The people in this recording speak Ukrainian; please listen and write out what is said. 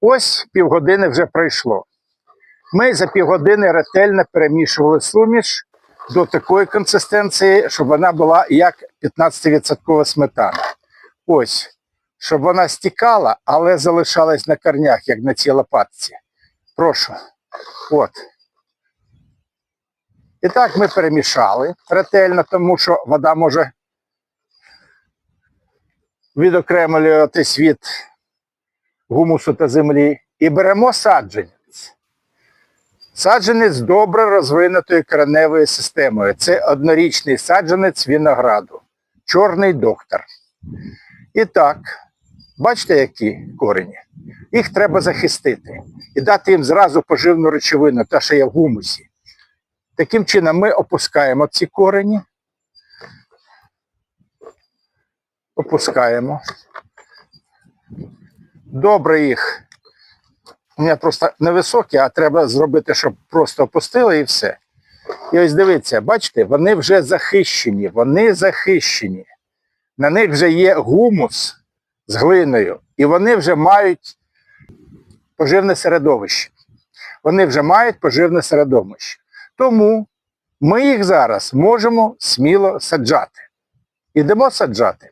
Ось півгодини вже пройшло. Ми за півгодини ретельно перемішували суміш до такої консистенції, щоб вона була як 15% сметана. Ось, щоб вона стікала, але залишалась на корнях, як на цій лопатці. Прошу. От. І так ми перемішали ретельно, тому що вода може відокремлюватись від гумусу та землі. І беремо саджанець. Саджанець добре розвинутою кореневою системою. Це однорічний саджанець винограду. Чорний доктор. І так, бачите, які корені? Їх треба захистити і дати їм зразу поживну речовину, та що є в гумусі. Таким чином ми опускаємо ці корені. Опускаємо. Добре їх. У мене просто невисокі, а треба зробити, щоб просто опустили і все. І ось дивіться, бачите, вони вже захищені, вони захищені. На них вже є гумус з глиною, і вони вже мають поживне середовище. Вони вже мають поживне середовище. Тому ми їх зараз можемо сміло саджати. Ідемо саджати.